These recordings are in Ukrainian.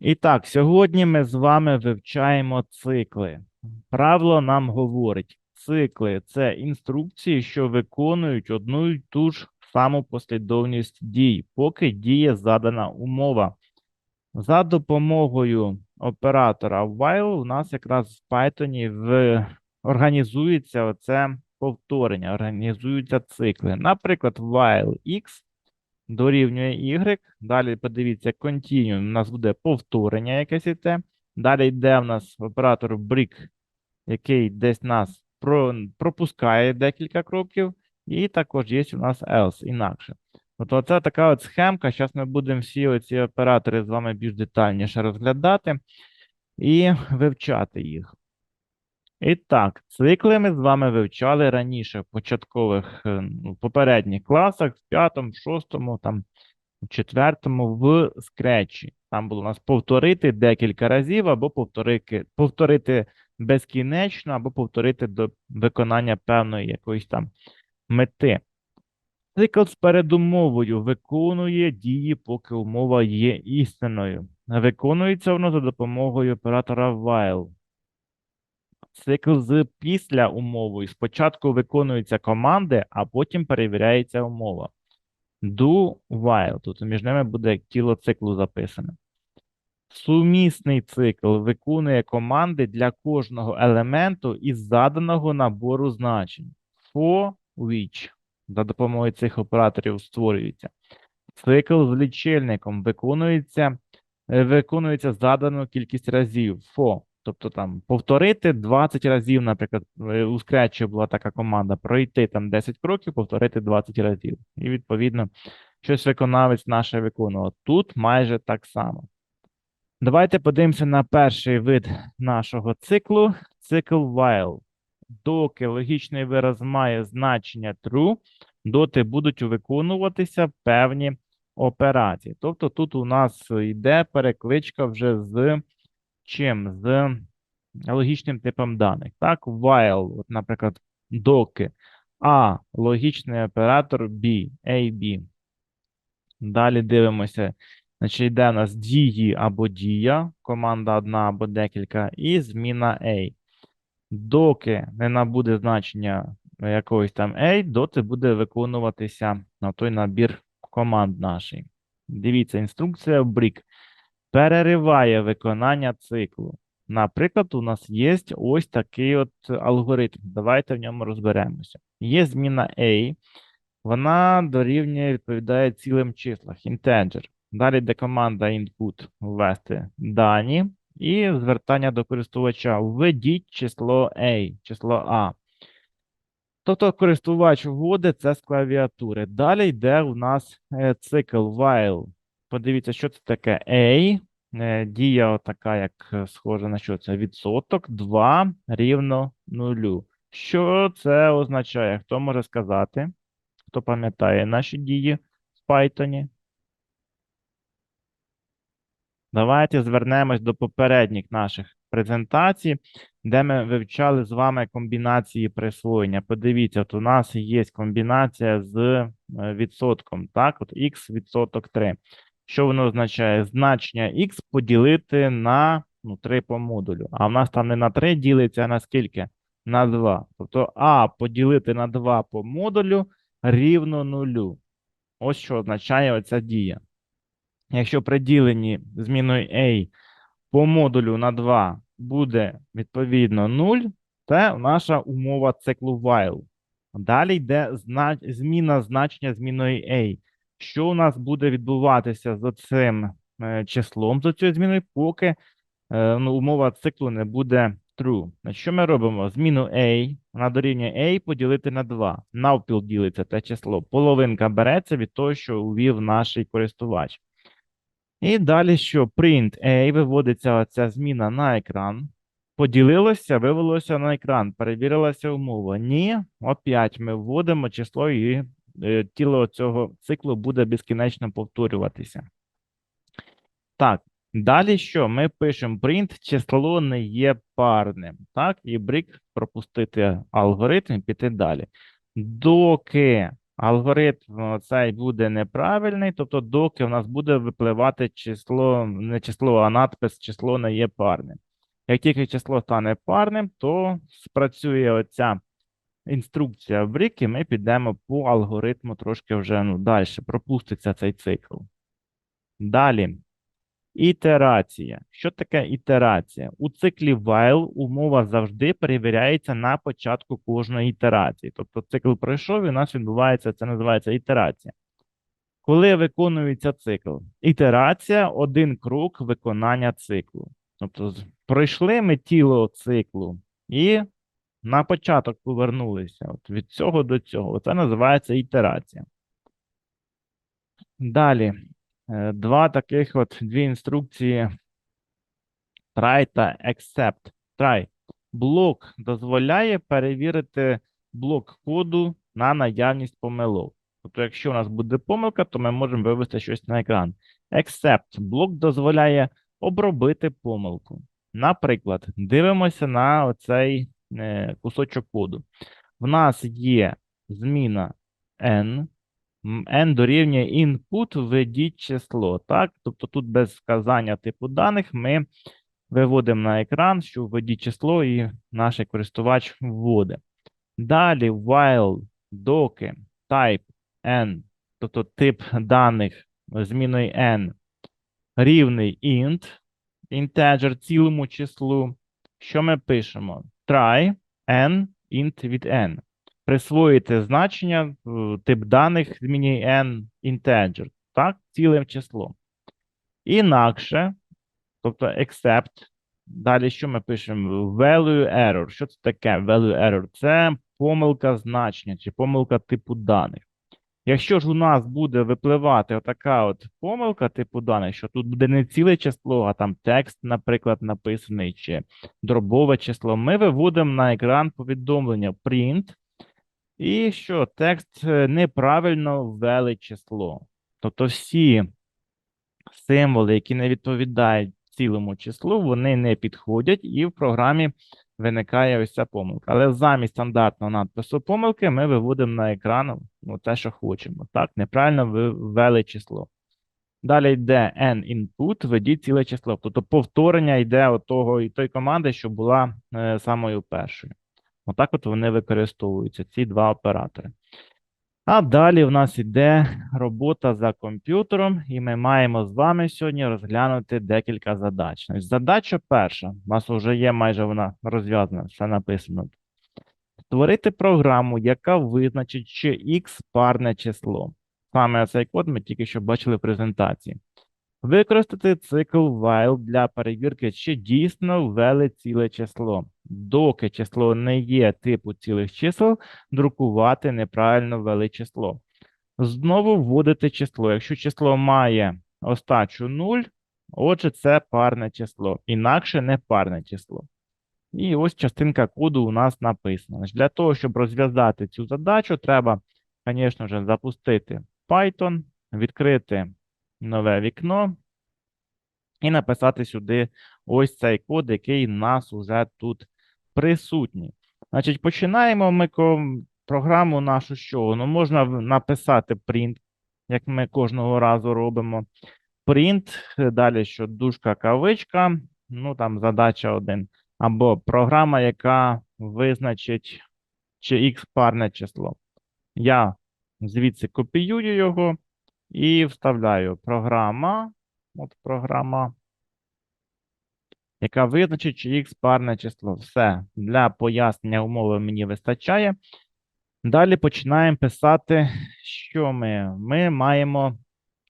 І так, сьогодні ми з вами вивчаємо цикли. Правило нам говорить: цикли це інструкції, що виконують одну й ту ж саму послідовність дій, поки діє задана умова. За допомогою оператора while у нас якраз в Python в... організується оце повторення, організуються цикли. Наприклад, while x дорівнює y. Далі подивіться, continuum, у нас буде повторення якесь іде. Далі йде в нас оператор break, який десь нас про, пропускає декілька кроків. І також є у нас else, інакше. Тобто це така от схемка. Зараз ми будемо всі оці оператори з вами більш детальніше розглядати і вивчати їх. І так, цикли ми з вами вивчали раніше в початкових е, ну, попередніх класах, в п'ятому, в шостому, там, в четвертому, в скретчі. Там було у нас повторити декілька разів, або повторити, повторити безкінечно, або повторити до виконання певної якоїсь там мети. Цикл з передумовою виконує дії, поки умова є істинною. Виконується воно за допомогою оператора while. Цикл з після умовою. Спочатку виконуються команди, а потім перевіряється умова. Do while. Тут між ними буде тіло циклу записане. Сумісний цикл виконує команди для кожного елементу із заданого набору значень. For which за допомогою цих операторів створюється. Цикл з лічильником виконується, е, виконується задану кількість разів. For. Тобто там повторити 20 разів, наприклад, у Scratch була така команда, пройти там 10 кроків, повторити 20 разів. І, відповідно, щось виконавець наше виконував. Тут майже так само. Давайте подивимося на перший вид нашого циклу цикл while. Доки логічний вираз має значення true, доти будуть виконуватися певні операції. Тобто тут у нас йде перекличка вже з чим? З логічним типом даних. Так, while, от, наприклад, доки А логічний оператор B, AB. Далі дивимося. Значить, йде у нас дії або дія, команда одна або декілька, і зміна A. Доки не набуде значення якогось там A, доти буде виконуватися на той набір команд наший. Дивіться, інструкція в брік перериває виконання циклу. Наприклад, у нас є ось такий от алгоритм. Давайте в ньому розберемося. Є зміна A, вона дорівнює, відповідає цілим числах, integer. Далі йде команда input ввести дані і звертання до користувача. Введіть число A, число А. Тобто користувач вводить це з клавіатури. Далі йде у нас е, цикл while. Подивіться, що це таке A. Е, Дія така, як е, схоже на що це? Відсоток 2 рівно нулю. Що це означає? Хто може сказати? Хто пам'ятає наші дії в Python? Давайте звернемось до попередніх наших презентацій, де ми вивчали з вами комбінації присвоєння. Подивіться, от у нас є комбінація з е, відсотком. Так, от x відсоток 3. Що воно означає? Значення x поділити на ну, 3 по модулю. А в нас там не на 3 ділиться, а на скільки? На 2. Тобто А поділити на 2 по модулю рівно нулю. Ось що означає оця дія. Якщо при діленні зміною A по модулю на 2 буде відповідно 0, це наша умова циклу while. Далі йде зна... зміна значення зміною A. Що у нас буде відбуватися з цим е, числом, з цією зміною, поки е, ну, умова циклу не буде true. Що ми робимо? Зміну A, вона дорівнює A поділити на 2. Навпіл ділиться це число. Половинка береться від того, що увів наш користувач. І далі що? Print A виводиться оця зміна на екран. Поділилося, вивелося на екран, перевірилася умова. Ні, опять ми вводимо число і тіло цього циклу буде безкінечно повторюватися. Так, далі що? Ми пишемо print, число не є парним. Так, і брик пропустити алгоритм і піти далі. Доки алгоритм цей буде неправильний, тобто доки в нас буде випливати число, не число, а надпис число не є парним. Як тільки число стане парним, то спрацює оця інструкція в рік, і ми підемо по алгоритму трошки вже ну, далі. Пропуститься цей цикл. Далі. Ітерація. Що таке ітерація? У циклі while умова завжди перевіряється на початку кожної ітерації. Тобто цикл пройшов і у нас відбувається, це називається ітерація. Коли виконується цикл? Ітерація один крок виконання циклу. Тобто пройшли ми тіло циклу і на початок повернулися. От від цього до цього. Це називається ітерація. Далі. Е, Два таких от дві інструкції try та accept. Try. Блок дозволяє перевірити блок коду на наявність помилок. Тобто, якщо у нас буде помилка, то ми можемо вивести щось на екран. Accept. Блок дозволяє обробити помилку. Наприклад, дивимося на оцей кусочок коду. В нас є зміна n, n дорівнює input, введіть число. Так? Тобто тут без вказання типу даних ми виводимо на екран, що введіть число, і наш користувач вводить. Далі while, доки, type n, тобто тип даних зміною n рівний int, integer цілому числу. Що ми пишемо? Try n int від n. Присвоїти значення, тип даних змінює n integer, так, цілим числом. Інакше, тобто except, далі що ми пишемо? Value error. Що це таке value error? Це помилка значення чи помилка типу даних. Якщо ж у нас буде випливати отака от помилка типу даних, що тут буде не ціле число, а там текст, наприклад, написаний, чи дробове число, ми виводимо на екран повідомлення print, і що текст е, неправильно ввели число. Тобто всі символи, які не відповідають цілому числу, вони не підходять, і в програмі виникає ось ця помилка. Але замість стандартного надпису помилки ми виводимо на екран ну, те, що хочемо. Так, неправильно ввели число. Далі йде n input, введіть ціле число. Тобто повторення йде того і тої команди, що була е, самою першою. Отак от вони використовуються, ці два оператори. А далі в нас іде робота за комп'ютером, і ми маємо з вами сьогодні розглянути декілька задач. Задача перша. У нас вже є майже вона розв'язана, все написано. Створити програму, яка визначить, чи x парне число. Саме цей код ми тільки що бачили в презентації. Використати цикл while для перевірки, чи дійсно ввели ціле число. Доки число не є типу цілих чисел, друкувати неправильно ввели число. Знову вводити число. Якщо число має остачу 0, отже, це парне число. Інакше не парне число. І ось частинка коду у нас написана. Для того, щоб розв'язати цю задачу, треба, звісно запустити Python, відкрити нове вікно і написати сюди ось цей код, який у нас уже тут присутній. Значить, починаємо ми програму нашу чого? Ну, можна написати print, як ми кожного разу робимо. Print, далі що дужка кавичка, ну там задача один. Або програма, яка визначить, чи x парне число. Я звідси копіюю його і вставляю програма. От програма, яка визначить, чи x парне число. Все. Для пояснення умови мені вистачає. Далі починаємо писати, що ми? Ми маємо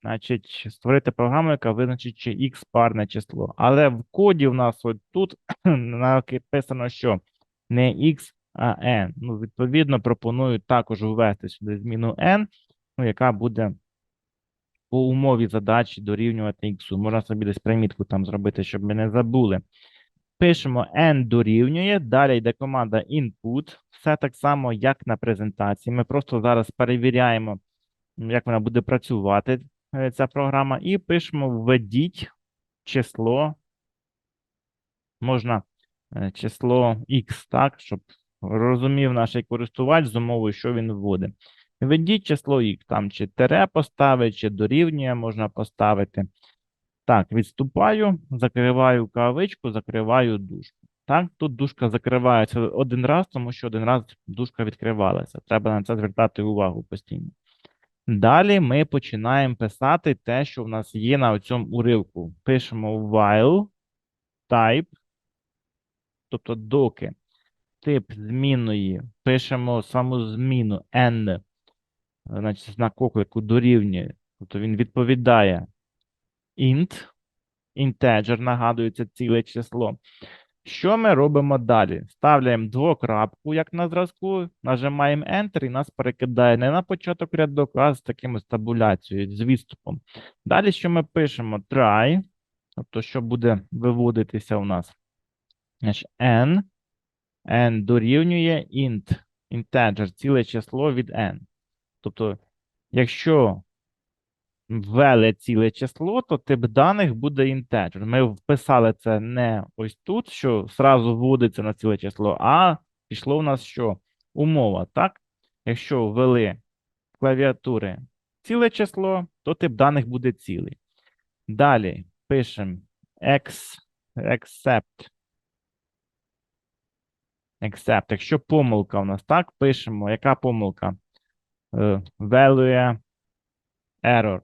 значить, створити програму, яка визначить, чи x парне число. Але в коді в нас от тут написано, що не x, а n. Ну, відповідно, пропоную також ввести сюди зміну n, ну, яка буде по умові задачі дорівнювати x. Можна собі десь примітку там зробити, щоб ми не забули. Пишемо n дорівнює, далі йде команда input. Все так само, як на презентації. Ми просто зараз перевіряємо, як вона буде працювати, е, ця програма, і пишемо введіть число. Можна е, число x, так, щоб розумів наш користувач з умовою, що він вводить. Введіть число х, там чи тире поставити, чи дорівнює можна поставити. Так, відступаю, закриваю кавичку, закриваю дужку. Так, тут дужка закривається один раз, тому що один раз дужка відкривалася. Треба на це звертати увагу постійно. Далі ми починаємо писати те, що в нас є на цьому уривку. Пишемо while type, тобто доки тип змінної, пишемо саму зміну n, значить знак оклику дорівнює, тобто він відповідає int, integer, нагадується ціле число. Що ми робимо далі? Ставляємо двокрапку, як на зразку, нажимаємо Enter і нас перекидає не на початок рядок, а з таким табуляцією, з відступом. Далі, що ми пишемо? Try, тобто, що буде виводитися у нас? N, n дорівнює int, integer, ціле число від n. Тобто, якщо ввели ціле число, то тип даних буде integer. Ми вписали це не ось тут, що зразу вводиться на ціле число, а пішло у нас що? Умова, так? Якщо ввели клавіатури ціле число, то тип даних буде цілий. Далі пишемо ex, except. Except. Якщо помилка у нас так, пишемо, яка помилка? Е, Value error.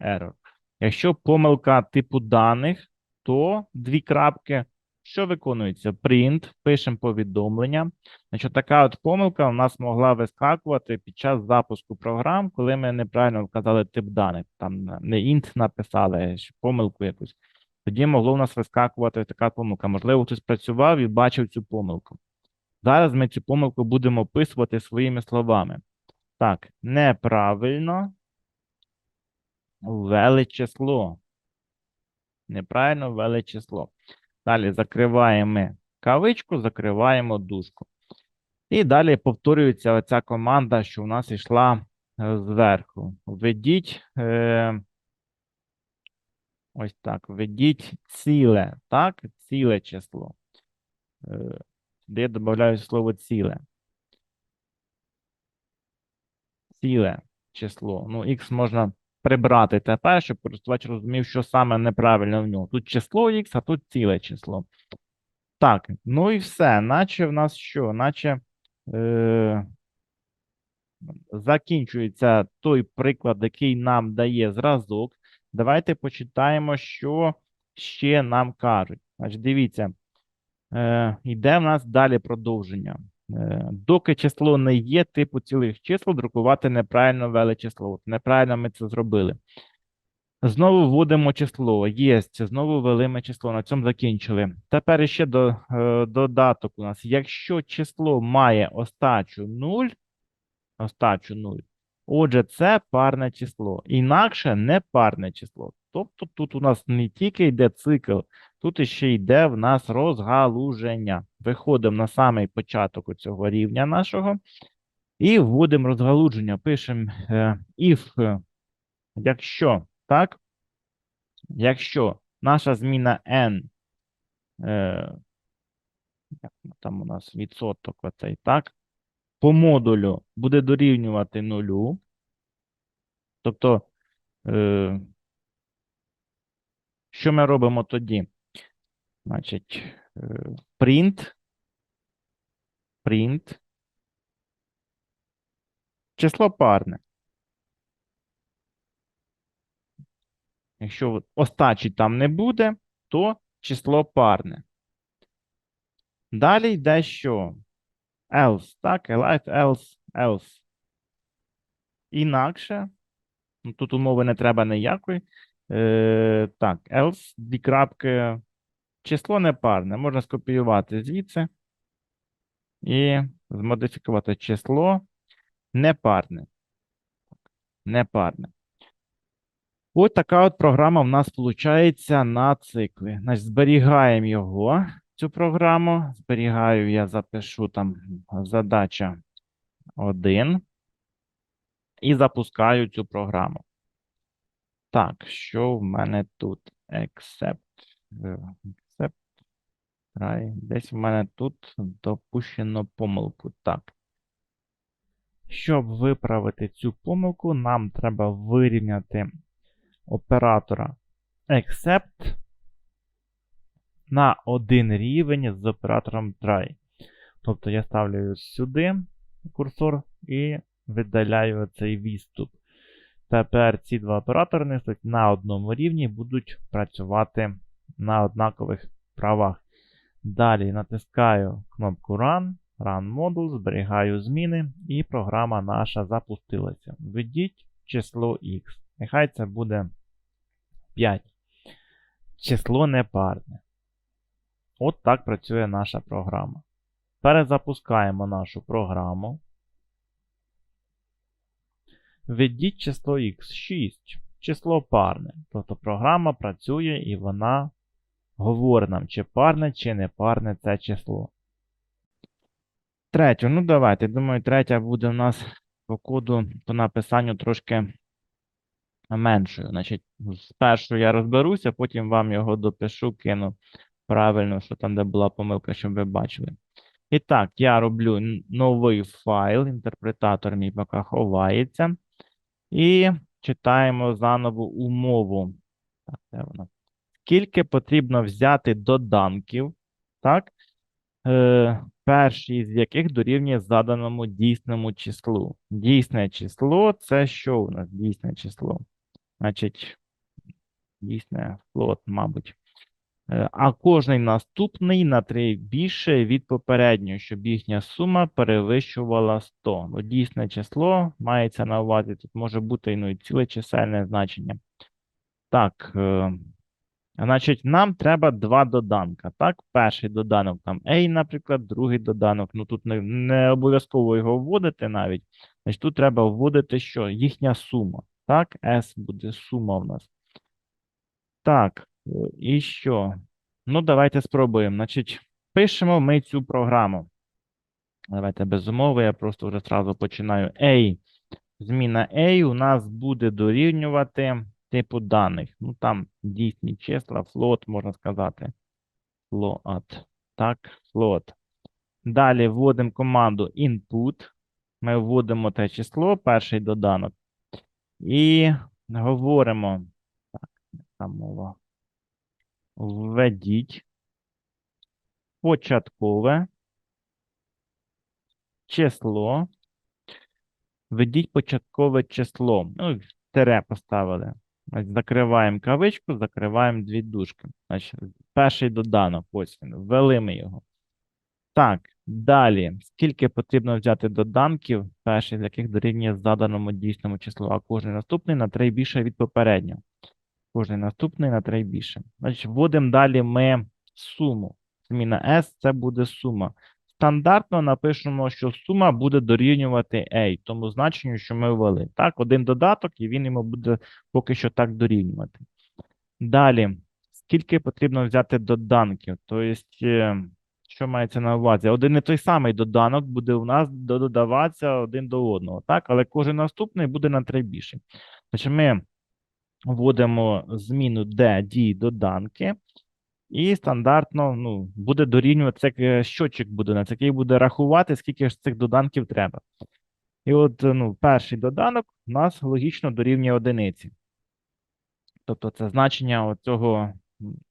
error. Якщо помилка типу даних, то дві крапки. Що виконується? Print, пишемо повідомлення. Значить, така от помилка у нас могла вискакувати під час запуску програм, коли ми неправильно вказали тип даних. Там не int написали, помилку якусь. Тоді могло у нас вискакувати така помилка. Можливо, хтось працював і бачив цю помилку. Зараз ми цю помилку будемо описувати своїми словами. Так, неправильно ввели число. Неправильно ввели число. Далі закриваємо кавичку, закриваємо дужку. І далі повторюється оця команда, що у нас йшла е, зверху. Введіть е, ось так, введіть ціле, так, ціле число. Е, Де я додаю слово ціле. Ціле число. Ну, х можна прибрати тепер, щоб користувач розумів, що саме неправильно в нього. Тут число Х, а тут ціле число. Так, ну і все. Наче в нас що? Наче е, закінчується той приклад, який нам дає зразок. Давайте почитаємо, що ще нам кажуть. Значить, дивіться, йде в нас далі продовження. Е, доки число не є типу цілих чисел, друкувати неправильно ввели число. От Неправильно ми це зробили. Знову вводимо число. Є, знову ввели ми число. На цьому закінчили. Тепер ще до, е, додаток у нас. Якщо число має остачу 0, остачу 0, отже, це парне число. Інакше не парне число. Тобто тут у нас не тільки йде цикл, тут ще йде в нас розгалуження. Виходимо на самий початок цього рівня нашого і вводимо розгалудження. Пишемо е, if, е, якщо, так, якщо наша зміна n, е, як там у нас відсоток оцей, так, по модулю буде дорівнювати нулю, тобто, що ми робимо тоді? Значить, print, print, число парне. Якщо остачі там не буде, то число парне. Далі йде що? Else, так, elite, else, else. Інакше, ну, тут умови не треба ніякої. Е, Так, else, дві крапки, число непарне. Можна скопіювати звідси і змодифікувати число непарне. Непарне. Ось така от програма в нас виходить на циклі. Значить, зберігаємо його, цю програму. Зберігаю, я запишу там задача 1 і запускаю цю програму. Так, що в мене тут? Except. Except. Десь в мене тут допущено помилку. Так. Щоб виправити цю помилку, нам треба вирівняти оператора except на один рівень з оператором try. Тобто я ставлю сюди курсор і видаляю цей відступ. Тепер ці два оператори несуть на одному рівні будуть працювати на однакових правах. Далі натискаю кнопку Run, Run модул, зберігаю зміни, і програма наша запустилася. Введіть число X. Нехай це буде 5. Число непарне. От так працює наша програма. Перезапускаємо нашу програму. Введіть число x6, число парне. Тобто програма працює і вона говорить нам, чи парне, чи не парне це число. Третю, ну давайте. Думаю, третя буде у нас по коду по написанню трошки меншою. Значить, спершу я розберуся, потім вам його допишу, кину правильно, що там, де була помилка, щоб ви бачили. І так, я роблю новий файл, інтерпретатор мій поки ховається. І читаємо заново умову. Так, де вона? Скільки потрібно взяти доданків, так? Е, перший з яких дорівнює заданому дійсному числу. Дійсне число це що у нас дійсне число? Значить, дійсне флот, мабуть. Е, А кожний наступний на 3 більше від попереднього, щоб їхня сума перевищувала 100. Ну, дійсне число мається на увазі. Тут може бути ну, і ціле чисельне значення. Так, е, значить, нам треба два доданка. Так, перший доданок там A, наприклад, другий доданок. Ну тут не, не обов'язково його вводити навіть. Значить, тут треба вводити що? Їхня сума. Так, S буде сума в нас. Так, і що? Ну, давайте спробуємо. Значить, пишемо ми цю програму. Давайте без умови, я просто вже зразу починаю. A. Зміна A у нас буде дорівнювати типу даних. Ну, там дійсні числа, float, можна сказати. Float. Так, float. Далі вводимо команду input. Ми вводимо те число, перший доданок. І говоримо. Так, яка мова? Введіть початкове число. Введіть початкове число. Ну, тире поставили. Закриваємо кавичку, закриваємо дві дужки. Значить, перший доданок, ось він, ввели ми його. Так, далі. Скільки потрібно взяти доданків, перший з яких дорівнює заданому дійсному числу, а кожен наступний на 3 більше від попереднього. Кожний наступний на 3 більше. Значить, вводимо далі ми суму. Зміна S це буде сума. Стандартно напишемо, що сума буде дорівнювати A, тому значенню, що ми ввели. Так, один додаток, і він йому буде поки що так дорівнювати. Далі, скільки потрібно взяти доданків? Тобто, е, що мається на увазі? Один і той самий доданок буде у нас додаватися один до одного, так? Але кожен наступний буде на 3 більше. Значить, ми вводимо зміну D, D доданки, і стандартно ну, буде дорівнювати, це е, щотчик буде, на це, який буде рахувати, скільки ж цих доданків треба. І от е, ну, перший доданок у нас логічно дорівнює одиниці. Тобто це значення цього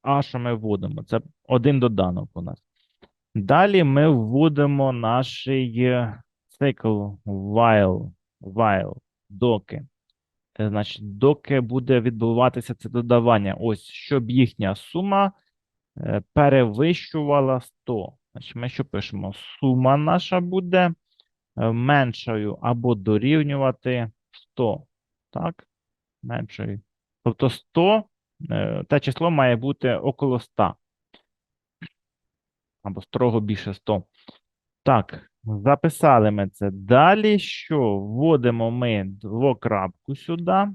А, що ми вводимо. Це один доданок у нас. Далі ми вводимо наш е, цикл while, while, доки. Значить, доки буде відбуватися це додавання. Ось, щоб їхня сума перевищувала 100. Значить, ми що пишемо? Сума наша буде е, меншою або дорівнювати 100. Так? Меншою. Тобто 100, е, те число має бути около 100. Або строго більше 100. Так, записали ми це. Далі що? Вводимо ми двокрапку сюди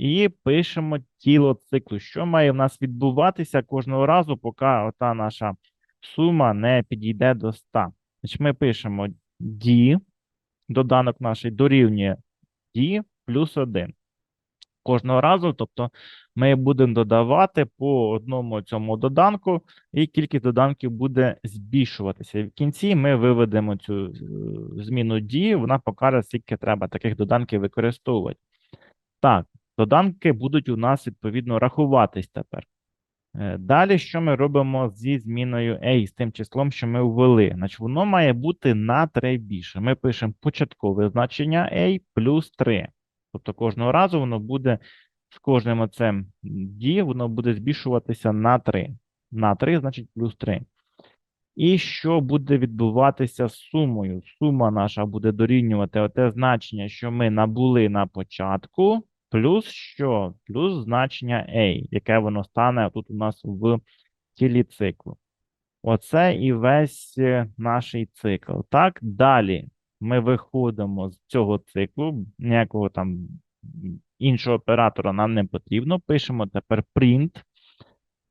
і пишемо тіло циклу. Що має в нас відбуватися кожного разу, поки ота наша сума не підійде до 100. Значить, ми пишемо D, доданок наш дорівнює D плюс 1. кожного разу. Тобто ми будемо додавати по одному цьому доданку, і кількість доданків буде збільшуватися. В кінці ми виведемо цю е, зміну дії, вона покаже, скільки треба таких доданків використовувати. Так, доданки будуть у нас відповідно рахуватись тепер. Е, Далі, що ми робимо зі зміною A, з тим числом, що ми ввели? Значить, воно має бути на 3 більше. Ми пишемо початкове значення A плюс 3. Тобто кожного разу воно буде з кожним оцим дієм, воно буде збільшуватися на 3. На 3, значить плюс 3. І що буде відбуватися з сумою? Сума наша буде дорівнювати оте значення, що ми набули на початку, плюс що? Плюс значення A, яке воно стане тут у нас в тілі циклу. Оце і весь е, наш цикл. Так, далі ми виходимо з цього циклу, ніякого там іншого оператора нам не потрібно. Пишемо тепер print,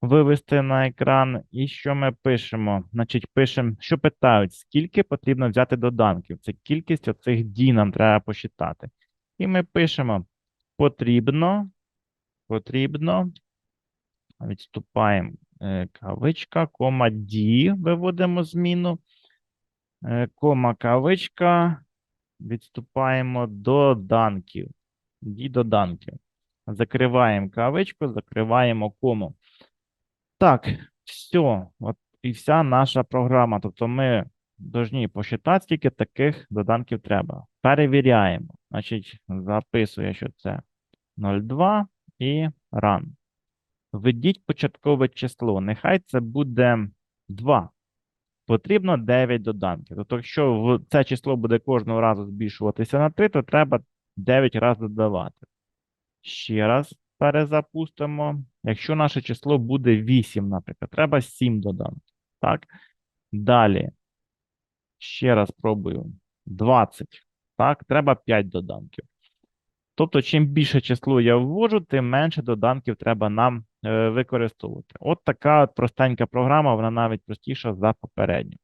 вивести на екран. І що ми пишемо? Значить, пишемо, що питають, скільки потрібно взяти доданків. Це кількість оцих дій нам треба посчитати. І ми пишемо потрібно, потрібно, відступаємо е, кавичка, кома ді, виводимо зміну, е, кома кавичка, відступаємо до данків, ді доданків. Закриваємо кавичку, закриваємо кому. Так, все, от і вся наша програма. Тобто ми повинні посчитати, скільки таких доданків треба. Перевіряємо. Значить, записую, що це 0,2 і run. Введіть початкове число. Нехай це буде 2. Потрібно 9 доданків. Тобто, якщо це число буде кожного разу збільшуватися на 3, то треба 9 разів додавати. Ще раз перезапустимо. Якщо наше число буде 8, наприклад, треба 7 доданків. Так? Далі. Ще раз пробую. 20. Так, треба 5 доданків. Тобто, чим більше число я ввожу, тим менше доданків треба нам е, використовувати. От така простенька програма, вона навіть простіша за попередню.